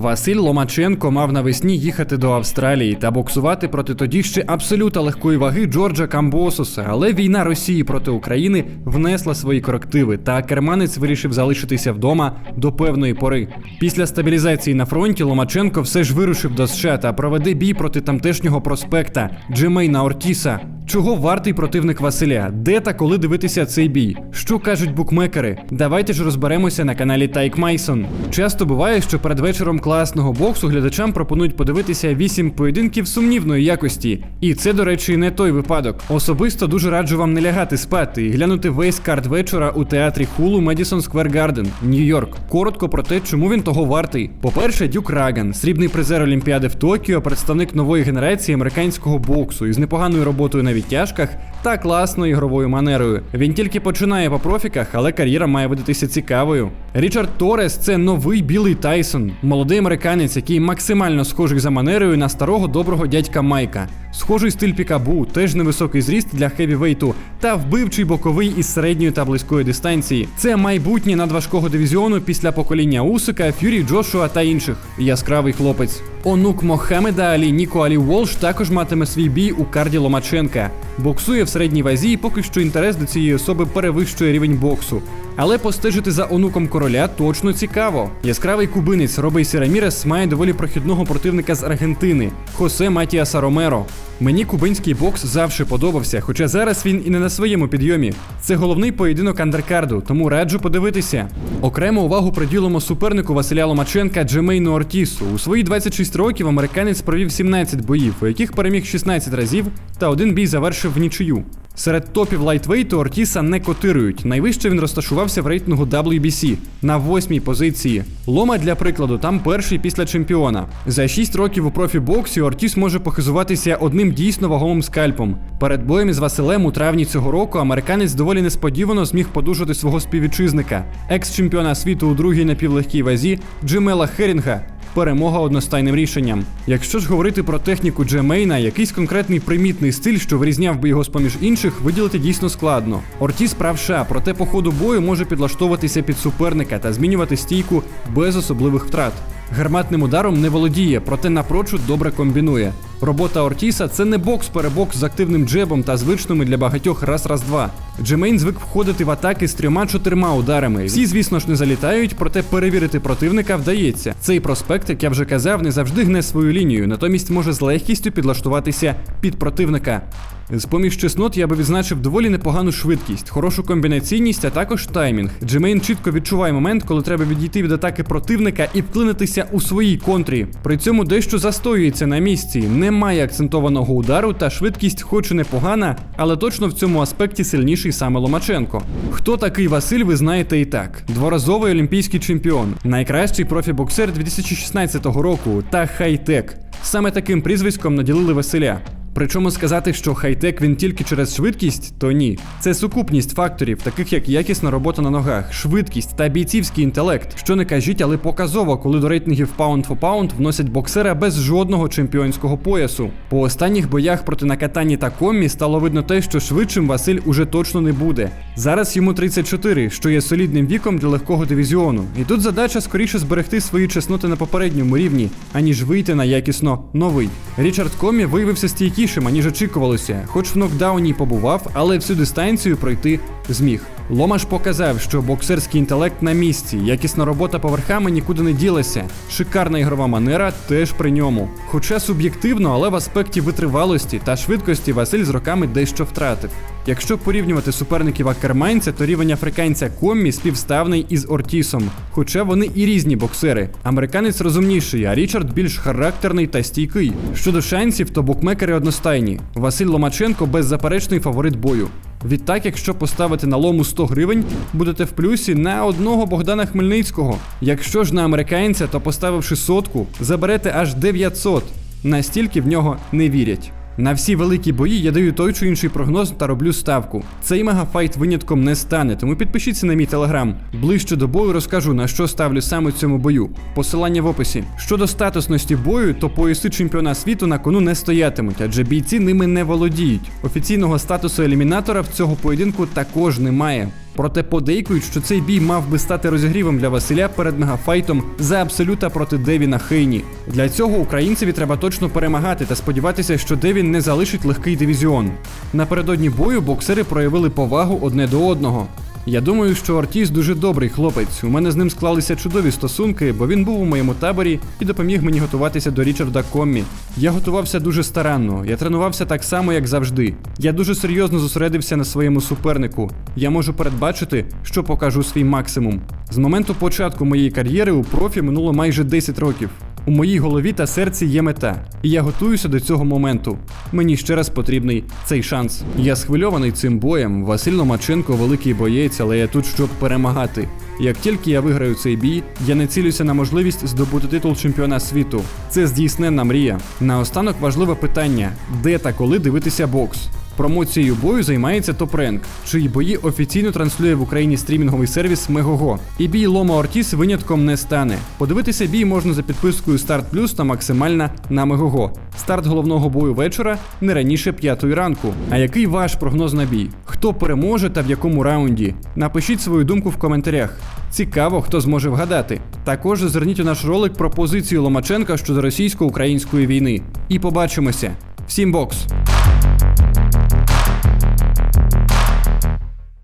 Василь Ломаченко мав навесні їхати до Австралії та боксувати проти тоді ще абсолюта легкої ваги Джорджа Камбосуса, але війна Росії проти України внесла свої корективи, та керманець вирішив залишитися вдома до певної пори. Після стабілізації на фронті Ломаченко все ж вирушив до США та проведе бій проти тамтешнього проспекта Джемейна Ортіса. Чого вартий противник Василя? Де та коли дивитися цей бій? Що кажуть букмекери? Давайте ж розберемося на каналі Тайк Майсон. Часто буває, що перед вечором класного боксу глядачам пропонують подивитися вісім поєдинків сумнівної якості. І це, до речі, не той випадок. Особисто дуже раджу вам не лягати спати і глянути весь карт вечора у театрі Хулу Медісон Сквер Гарден, Нью-Йорк. Коротко про те, чому він того вартий. По-перше, Дюк Раган, срібний призер Олімпіади в Токіо, представник нової генерації американського боксу із непоганою роботою на відтяжках та класною ігровою манерою. Він тільки починає по профіках, але кар'єра має видатися цікавою. Річард Торес це новий білий Тайсон, молодий американець, який максимально схожий за манерою на старого доброго дядька Майка. Схожий стиль пікабу, теж невисокий зріст для хевівейту та вбивчий боковий із середньої та близької дистанції. Це майбутнє надважкого дивізіону після покоління Усика, Фюрі, Джошуа та інших. Яскравий хлопець. Онук Мохамеда Алі Ніко Алі Волш також матиме свій бій у карді Ломаченка. Боксує в середній вазі, і поки що інтерес до цієї особи перевищує рівень боксу. Але постежити за онуком короля точно цікаво. Яскравий кубинець Робейсі Рамірес має доволі прохідного противника з Аргентини Хосе Матіаса Ромеро. Мені кубинський бокс завжди подобався, хоча зараз він і не на своєму підйомі. Це головний поєдинок андеркарду, тому раджу подивитися. Окрему увагу приділимо супернику Василя Ломаченка Джемейну Ортісу. У свої 26 років американець провів 17 боїв, у яких переміг 16 разів, та один бій завершив в нічию. Серед топів лайтвейту Ортіса не котирують. Найвище він розташувався в рейтингу WBC на восьмій позиції. Лома для прикладу там перший після чемпіона. За 6 років у профі-боксі Ортіс може похизуватися одним дійсно вагомим скальпом. Перед боєм із Василем у травні цього року американець доволі несподівано зміг подужати свого співвітчизника, екс-чемпіона світу у другій напівлегкій вазі Джемела Херінга. Перемога одностайним рішенням. Якщо ж говорити про техніку Джемейна, якийсь конкретний примітний стиль, що вирізняв би його з поміж інших, виділити дійсно складно. Ортіс правша, проте по ходу бою може підлаштовуватися під суперника та змінювати стійку без особливих втрат. Гарматним ударом не володіє, проте напрочуд добре комбінує. Робота Ортіса це не бокс-перебокс з активним джебом та звичними для багатьох раз-раз-два. Джемейн звик входити в атаки з трьома-чотирма ударами. Всі, звісно ж, не залітають, проте перевірити противника вдається. Цей проспект, як я вже казав, не завжди гне свою лінію, натомість може з легкістю підлаштуватися під противника. З поміж чеснот я би відзначив доволі непогану швидкість, хорошу комбінаційність, а також таймінг. Джемейн чітко відчуває момент, коли треба відійти від атаки противника і вклинитися у своїй контрі. При цьому дещо застоюється на місці, немає акцентованого удару, та швидкість, хоч і непогана, але точно в цьому аспекті сильніший саме Ломаченко. Хто такий Василь, ви знаєте і так: дворазовий олімпійський чемпіон, найкращий профі-боксер 2016 року та хай-тек. Саме таким прізвиськом наділили Василя. Причому сказати, що хай-тек він тільки через швидкість, то ні. Це сукупність факторів, таких як якісна робота на ногах, швидкість та бійцівський інтелект, що не кажіть, але показово, коли до рейтингів Pound for Pound вносять боксера без жодного чемпіонського поясу. По останніх боях проти Накатані та Коммі стало видно те, що швидшим Василь уже точно не буде. Зараз йому 34, що є солідним віком для легкого дивізіону. І тут задача скоріше зберегти свої чесноти на попередньому рівні, аніж вийти на якісно новий. Річард Комі виявився стійкішим, аніж очікувалося, хоч в нокдауні побував, але всю дистанцію пройти зміг. Ломаш показав, що боксерський інтелект на місці, якісна робота поверхами нікуди не ділася. Шикарна ігрова манера теж при ньому. Хоча суб'єктивно, але в аспекті витривалості та швидкості Василь з роками дещо втратив. Якщо порівнювати суперників акерманця, то рівень африканця Коммі співставний із Ортісом, хоча вони і різні боксери. Американець розумніший, а Річард більш характерний та стійкий. Щодо шансів, то букмекери одностайні. Василь Ломаченко беззаперечний фаворит бою. Відтак, якщо поставити на лому 100 гривень, будете в плюсі на одного Богдана Хмельницького. Якщо ж на американця, то поставивши сотку, заберете аж 900. Настільки в нього не вірять. На всі великі бої я даю той чи інший прогноз та роблю ставку. Цей мегафайт винятком не стане, тому підпишіться на мій телеграм. Ближче до бою розкажу на що ставлю саме цьому бою. Посилання в описі. Щодо статусності бою, то пояси чемпіона світу на кону не стоятимуть, адже бійці ними не володіють. Офіційного статусу елімінатора в цього поєдинку також немає. Проте подейкують, що цей бій мав би стати розігрівом для Василя перед мегафайтом за абсолюта проти Девіна Хейні. Для цього українцеві треба точно перемагати та сподіватися, що Девін не залишить легкий дивізіон. Напередодні бою боксери проявили повагу одне до одного. Я думаю, що Ортіс дуже добрий хлопець. У мене з ним склалися чудові стосунки, бо він був у моєму таборі і допоміг мені готуватися до Річарда Коммі. Я готувався дуже старанно, я тренувався так само, як завжди. Я дуже серйозно зосередився на своєму супернику. Я можу передбачити, що покажу свій максимум. З моменту початку моєї кар'єри у профі минуло майже 10 років. У моїй голові та серці є мета, і я готуюся до цього моменту. Мені ще раз потрібний цей шанс. Я схвильований цим боєм. Василь Ломаченко великий боєць, але я тут, щоб перемагати. Як тільки я виграю цей бій, я не цілюся на можливість здобути титул чемпіона світу. Це здійсненна мрія. Наостанок важливе питання: де та коли дивитися бокс? Промоцією бою займається Топренк, чиї бої офіційно транслює в Україні стрімінговий сервіс Мегого. І бій Лома Ортіс винятком не стане. Подивитися бій можна за підпискою Старт Плюс та максимальна на Мегого. Старт головного бою вечора не раніше п'ятої ранку. А який ваш прогноз на бій? Хто переможе та в якому раунді? Напишіть свою думку в коментарях. Цікаво, хто зможе вгадати. Також зверніть у наш ролик про позицію Ломаченка щодо російсько-української війни. І побачимося. Всім бокс!